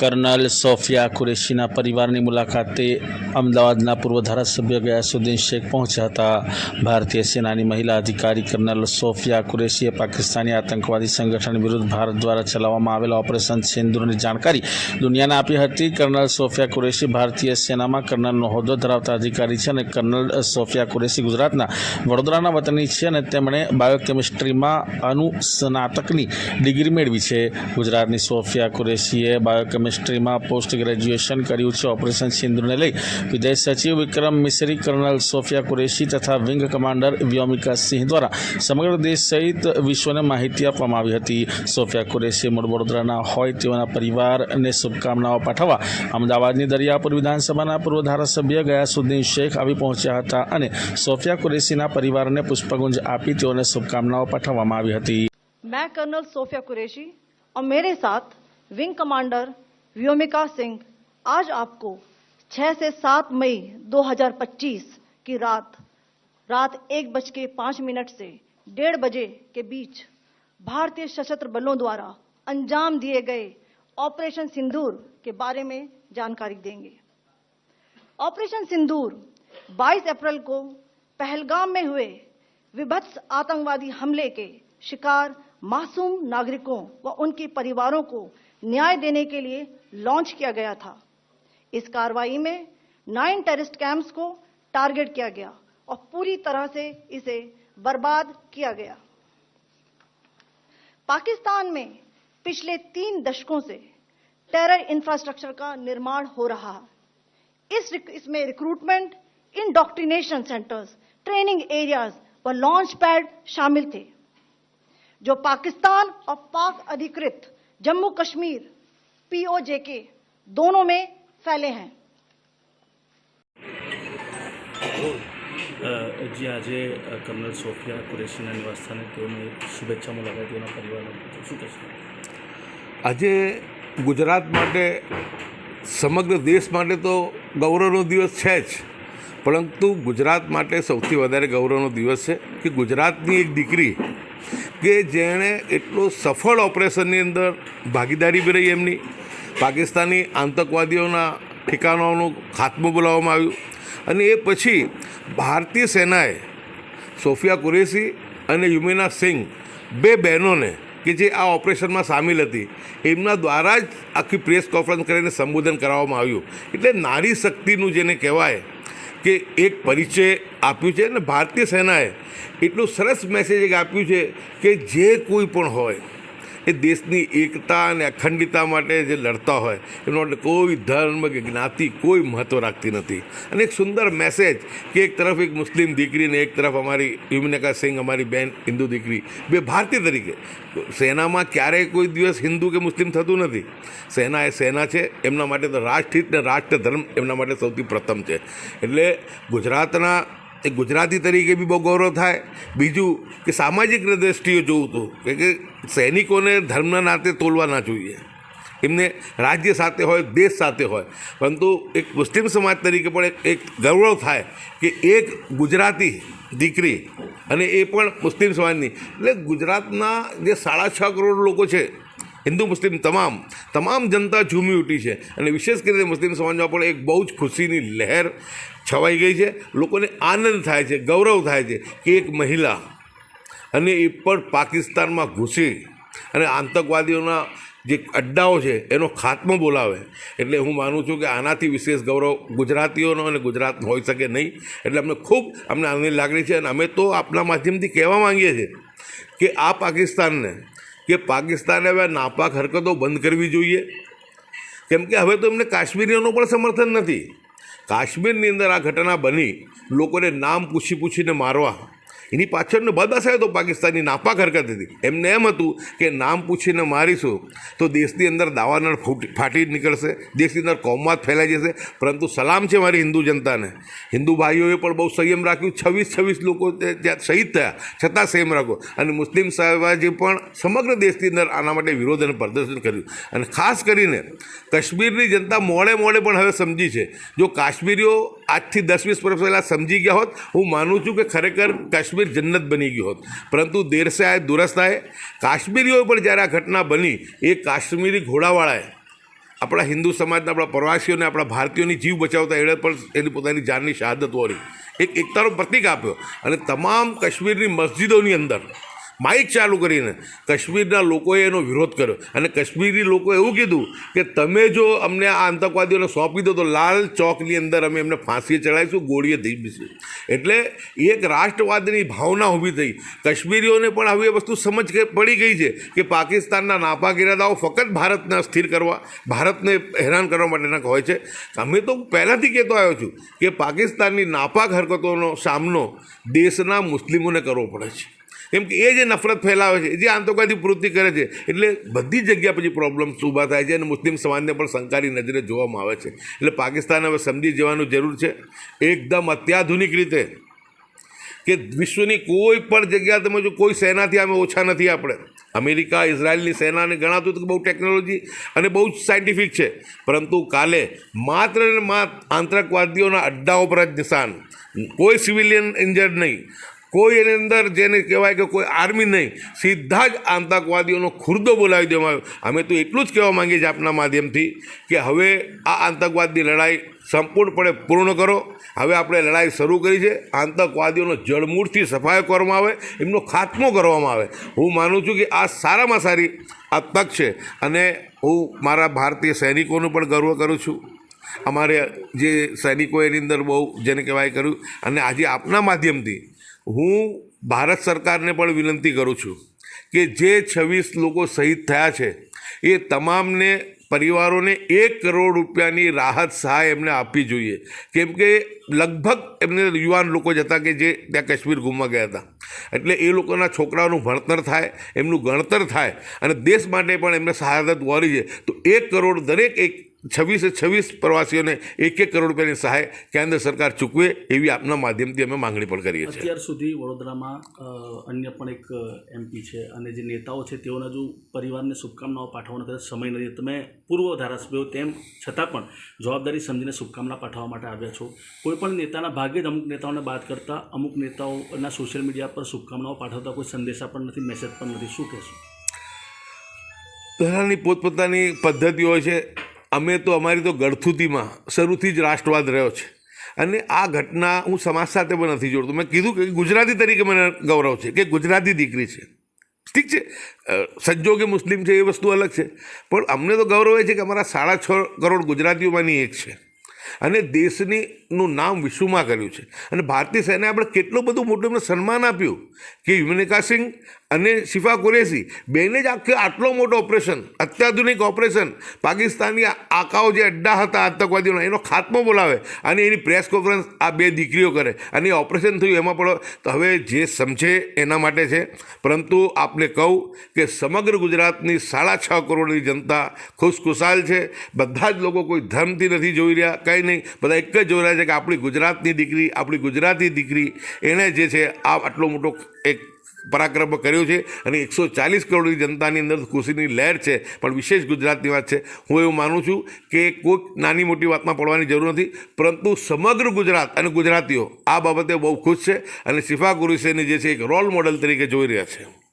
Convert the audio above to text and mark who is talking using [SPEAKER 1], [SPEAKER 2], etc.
[SPEAKER 1] Kernel Sofia કુરેશીના પરિવારની મુલાકાતે અમદાવાદના પૂર્વ ધારાસભ્ય ગયાસુદ્દીન શેખ પહોંચ્યા હતા. ભારતીય સેનાની મહિલા અધિકારી કર્નલ સોફિયા કુરેશીએ પાકિસ્તાની આતંકવાદી સંગઠન વિરુદ્ધ ભારત દ્વારા ચલાવવામાં આવેલા ઓપરેશન સિંદુરની જાણકારી દુનિયાને આપી હતી. કર્નલ સોફિયા કુરેશી ભારતીય સેનામાં કર્નલનો હોદ્દો ધરાવતા અધિકારી છે અને કર્નલ સોફિયા કુરેશી ગુજરાતના વડોદરાના વતની છે અને તેમણે બાયોકેમિસ્ટ્રીમાં અનુસ્નાતકની ડિગ્રી મેળવી છે. ગુજરાતની સોફિયા કુરેશીએ બાયોકેમિસ્ટ્રીમાં પોસ્ટ ગ્રેજ્યુએશન કર્યું છે ઓપરેશન સિંધુને લઈ વિદેશ સચિવ વિક્રમ મિશ્રી કર્નલ સોફિયા કુરેશી તથા વિંગ કમાન્ડર વ્યોમિકા સિંહ દ્વારા સમગ્ર દેશ સહિત વિશ્વને માહિતી આપવામાં આવી હતી સોફિયા કુરેશી મૂળ વડોદરાના હોય તેઓના પરિવારને શુભકામનાઓ પાઠવવા અમદાવાદની દરિયાપુર વિધાનસભાના પૂર્વ ધારાસભ્ય ગયાસુદ્દીન શેખ આવી પહોંચ્યા હતા અને સોફિયા કુરેશીના પરિવારને પુષ્પગુંજ આપી તેઓને શુભકામનાઓ પાઠવવામાં આવી હતી
[SPEAKER 2] मैं कर्नल सोफिया कुरैशी और मेरे साथ विंग कमांडर व्योमिका सिंह, आज आपको 6 से 7 मई 2025 की रात रात एक बज के मिनट से डेढ़ बजे के बीच भारतीय सशस्त्र बलों द्वारा अंजाम दिए गए ऑपरेशन सिंदूर के बारे में जानकारी देंगे। ऑपरेशन सिंदूर 22 अप्रैल को पहलगाम में हुए विभत्स आतंकवादी हमले के शिकार मासूम नागरिकों व उनके परिवारों को न्याय देने के लिए लॉन्च किया गया था। इस कार्रवाई में नाइन टेररिस्ट कैंप्स को टारगेट किया गया और पूरी तरह से इसे बर्बाद किया गया। पाकिस्तान में पिछले तीन दशकों से टेरर इंफ्रास्ट्रक्चर का निर्माण हो रहा है। इस इसमें recruitment indoctrination centres training areas व लॉन्च पैड शामिल थे, जो पाकिस्तान और पाक अधिकृत जम्मू कश्मीर पीओजेके दोनों में फैले हैं
[SPEAKER 1] જે આજે કર્નલ સોફિયા કુરેશીના નિવાસસ્થાને તેઓની શુભેચ્છા મુલાકાતીઓના પરિવારનો શું કહેશો
[SPEAKER 3] આજે ગુજરાત માટે સમગ્ર દેશ માટે તો ગૌરવનો દિવસ છે જ પરંતુ ગુજરાત માટે સૌથી વધારે ગૌરવનો દિવસ છે કે ગુજરાતની એક દીકરી કે જેણે એટલો સફળ ઓપરેશનની અંદર ભાગીદારી બી રહી એમની. પાકિસ્તાની આતંકવાદીઓના ઠેકાણાઓનું ખાત્મું બોલાવવામાં આવ્યું. અને એ પછી ભારતીય સેનાએ સોફિયા કુરેશી અને યુમિના સિંઘ બે બહેનોને કે જે આ ઓપરેશનમાં સામેલ હતી, એમના દ્વારા જ આખી પ્રેસ કોન્ફરન્સ કરીને સંબોધન કરાવવામાં આવ્યું. એટલે નારી શક્તિનું જેને કહેવાય કે એક પરિચય આપ્યું છે અને ભારતીય સેનાએ એટલું સરસ મેસેજ એક આપ્યું છે કે જે કોઈ પણ હોય એ દેશની એકતા અને અખંડિતતા માટે જે લડતા હોય, એમના માટે કોઈ ધર્મ કે જ્ઞાતિ કોઈ મહત્ત્વ રાખતી નથી. અને એક સુંદર મેસેજ કે એક તરફ એક મુસ્લિમ દીકરી ને એક તરફ અમારી યુમિનકા સિંહ અમારી બેન હિન્દુ દીકરી, બે ભારતીય તરીકે. સેનામાં ક્યારેય કોઈ દિવસ હિન્દુ કે મુસ્લિમ થતું નથી. સેના એ સેના છે, એમના માટે તો રાષ્ટ્રહિત ને રાષ્ટ્ર ધર્મ એમના માટે સૌથી પ્રથમ છે. એટલે ગુજરાતના એ ગુજરાતી તરીકે બી બહુ ગૌરવ થાય. બીજું કે સામાજિક દ્રષ્ટિએ જોવું તો કે સૈનિકોને ધર્મના નાતે તોલવા ના જોઈએ. એમને રાજ્ય સાથે હોય, દેશ સાથે હોય. પરંતુ એક મુસ્લિમ સમાજ તરીકે પણ એક ગૌરવ થાય કે એક ગુજરાતી દીકરી અને એ પણ મુસ્લિમ સમાજની. એટલે ગુજરાતના જે સાડા છ કરોડ લોકો છે હિન્દુ, મુસ્લિમ તમામ તમામ જનતા ઝૂમી ઉઠી છે. અને વિશેષ કરીને મુસ્લિમ સમાજમાં પણ એક બહુ જ ખુશીની લહેર છવાઈ ગઈ છે. લોકોને આનંદ થાય છે, ગૌરવ થાય છે કે એક મહિલા અને એ પણ પાકિસ્તાનમાં ઘૂસી અને આતંકવાદીઓના જે અડ્ડાઓ છે એનો ખાત્મો બોલાવે. એટલે હું માનું છું કે આનાથી વિશેષ ગૌરવ ગુજરાતીઓનો અને ગુજરાતનો હોઈ શકે નહીં. એટલે અમને ખૂબ અમને આનંદની લાગણી છે અને અમે તો આપના માધ્યમથી કહેવા માંગીએ છીએ કે આ પાકિસ્તાનને કે પાકિસ્તાને હવે નાપાક હરકતો બંધ કરવી જોઈએ? કેમ કે હવે તો એમને કાશ્મીરીઓનું પણ સમર્થન નથી. કાશ્મીરની અંદર આ ઘટના બની, લોકોને નામ પૂછી પૂછીને મારવા. એની પાછળનો બદાસ હતો પાકિસ્તાનની નાપાક હરકત હતી. એમને એમ હતું કે નામ પૂછીને મારીશું તો દેશની અંદર દાવાનળ ફૂટી, ફાટી નીકળશે. દેશની અંદર કોમવાદ ફેલાઈ જશે. પરંતુ સલામ છે મારી હિન્દુ જનતાને. હિન્દુ ભાઈઓએ પણ બહુ સંયમ રાખ્યું. છવ્વીસ છવ્વીસ લોકો ત્યાં શહીદ થયા. છતાં સંયમ રાખ્યો. અને મુસ્લિમ સાહેબાજી પણ સમગ્ર દેશની અંદર આના માટે વિરોધ અને પ્રદર્શન કર્યું. અને ખાસ કરીને કાશ્મીરની જનતા મોડે મોડે પણ હવે સમજી છે. જો કાશ્મીરીઓ આજથી દસ વીસ વર્ષ પહેલાં સમજી ગયા હોત. હું માનું છું કે ખરેખર કાશ્મીર જન્નત બની ગયું હોત. પરંતુ દેરસે આય દુરસ્ત આય કાશ્મીરીઓ પણ જ્યારે આ ઘટના બની, એ કાશ્મીરી ઘોડાવાળાએ આપણા હિન્દુ સમાજના આપણા પ્રવાસીઓને, આપણા ભારતીયોની જીવ બચાવતા એણે પણ એની પોતાની જાનની શહાદત વળી એક એકતાનો પ્રતીક આપ્યો. અને તમામ કાશ્મીરની મસ્જિદોની અંદર માઇક ચાલુ કરીને કાશ્મીરના લોકોએ એનો વિરોધ કર્યો. અને કાશ્મીરી લોકોએ એવું કીધું કે તમે જો અમને આ આતંકવાદીઓને સોંપી દો તો લાલ ચોકની અંદર અમે એમને ફાંસીએ ચડાવીશું, ગોળીએ ધીમીશું એટલે એક રાષ્ટ્રવાદની ભાવના ઊભી થઈ. કાશ્મીરીઓને પણ આવી એ વસ્તુ સમજ પડી ગઈ છે કે પાકિસ્તાનના નાપાક ઇરાદાઓ ફક્ત ભારતને અસ્થિર કરવા, ભારતને હેરાન કરવા માટેના હોય છે. અમે તો પહેલાંથી કહેતો આવ્યો છું કે પાકિસ્તાનની નાપાક હરકતોનો સામનો દેશના મુસ્લિમોને કરવો પડે છે. કેમ કે એ જે નફરત ફેલાવે છે જે આતંકવાદી પ્રવૃત્તિ કરે છે, એટલે બધી જગ્યા પછી પ્રોબ્લેમ્સ ઊભા થાય છે અને મુસ્લિમ સમાજને પણ સંકારી નજરે જોવામાં આવે છે. એટલે પાકિસ્તાન હવે સમજી જવાનું જરૂર છે. એકદમ અત્યાધુનિક રીતે કે વિશ્વની કોઈ પણ જગ્યા તમે જો કોઈ સેનાથી અમે ઓછા નથી આપણે. અમેરિકા, ઇઝરાયલની સેનાને ગણાતું હતું બહુ ટેકનોલોજી અને બહુ જ સાયન્ટિફિક છે. પરંતુ કાલે માત્ર ને માત્ર આતંકવાદીઓના અડ્ડાઓ પર જ નિશાન. કોઈ સિવિલિયન ઇન્જર્ડ નહીં. કોઈ એની અંદર જેને કહેવાય કે કોઈ આર્મી નહીં, સીધા જ આતંકવાદીઓનો ખુરદો બોલાવી દેવામાં આવ્યો. અમે તો એટલું જ કહેવા માંગીએ છીએ આપના માધ્યમથી કે હવે આ આતંકવાદની લડાઈ સંપૂર્ણપણે પૂર્ણ કરો. હવે આપણે લડાઈ શરૂ કરી છે. આતંકવાદીઓનો જળમૂળથી સફાયો કરવામાં આવે, એમનો ખાત્મો કરવામાં આવે. હું માનું છું કે આ સારામાં સારી આ તક છે અને હું મારા ભારતીય સૈનિકોનું પણ ગર્વ કરું છું. અમારે જે સૈનિકો એની અંદર બહુ જેને કહેવાય કર્યું અને આજે આપના માધ્યમથી હું ભારત સરકારને પણ વિનંતી કરું છું કે જે છવ્વીસ લોકો શહીદ થયા છે, એ તમામને પરિવારોને એક કરોડ રૂપિયાની રાહત સહાય એમને આપવી જોઈએ. કેમ કે લગભગ એમને યુવાન લોકો જ હતા કે જે ત્યાં કાશ્મીર ગુમવા ગયા હતા. એટલે એ લોકોના છોકરાઓનું ભણતર થાય, એમનું ગણતર થાય અને દેશ માટે પણ એમને શહાદત વળી છે તો એક કરોડ દરેક એક છવ્વીસે છવ્વીસ પ્રવાસીઓને એક એક કરોડ રૂપિયાની સહાય કેન્દ્ર સરકાર ચૂકવે એવી આપના માધ્યમથી અમે માંગણી પણ કરીએ છીએ.
[SPEAKER 4] અત્યાર સુધી વડોદરામાં અન્ય પણ એક એમપી છે અને જે નેતાઓ છે તેઓને હજુ પરિવારને શુભકામનાઓ પાઠવવાનો કદાચ સમય નથી તમે પૂર્વ ધારાસભ્યો તેમ છતાં પણ જવાબદારી સમજીને શુભકામના પાઠવવા માટે આવ્યા છો. કોઈ પણ નેતાના ભાગે જ અમુક નેતાઓને બાદ કરતા અમુક નેતાઓના સોશિયલ મીડિયા પર શુભકામનાઓ પાઠવતા કોઈ સંદેશા પણ નથી મેસેજ પણ નથી. શું કહેશો?
[SPEAKER 3] બધાની પોતપોતાની પદ્ધતિઓ હોય છે અમે તો અમારી તો ગળથુતીમાં શરૂથી જ રાષ્ટ્રવાદ રહ્યો છે. અને આ ઘટના હું સમાજ સાથે પણ નથી જોડતો. મેં કીધું કે ગુજરાતી તરીકે મને ગૌરવ છે કે ગુજરાતી દીકરી છે. ઠીક છે? સજ્જો મુસ્લિમ છે એ વસ્તુ અલગ છે. પણ અમને તો ગૌરવ એ છે કે અમારા સાડા છ કરોડ ગુજરાતીઓમાંની એક છે. અને દેશની નું નામ વિશ્વમાં કર્યું છે. અને ભારતીય સેનાએ આપણે કેટલું બધું મોટું એમને સન્માન આપ્યું કે યુમિનિકા સિંહ અને શિફા કુરેશી, બેને જ આખે આટલો મોટો ઓપરેશન અત્યાધુનિક ઓપરેશન પાકિસ્તાની આકાઓ જે અડ્ડા હતા આતંકવાદીઓનો, એનો ખાત્મો બોલાવે અને એની પ્રેસ કોન્ફરન્સ આ બે દીકરીઓ કરે. અને ઓપરેશન થયું એમાં પણ, તો હવે જે સમજે એના માટે છે. પરંતુ આપને કહું કે સમગ્ર ગુજરાતની સાડા છ કરોડની જનતા ખુશખુશાલ છે. બધા જ લોકો કોઈ ધર્મથી નથી જોઈ રહ્યા, કંઈ નહીં. બધા એક જ જોઈ રહ્યા છે કે આપણી ગુજરાતની દીકરી, આપણી ગુજરાતી દીકરી, એણે જે છે આ આટલો મોટો એક પરાક્રમ કર્યો છે અને એકસો ચાલીસ કરોડની જનતાની અંદર ખુશીની લહેર છે. પણ વિશેષ ગુજરાતની વાત છે. હું એવું માનું છું કે કોઈક નાની મોટી વાતમાં પડવાની જરૂર નથી. પરંતુ સમગ્ર ગુજરાત અને ગુજરાતીઓ આ બાબતે બહુ ખુશ છે અને શિફા ગુરુસેને જે છે એક રોલ મોડલ તરીકે જોઈ રહ્યા છે.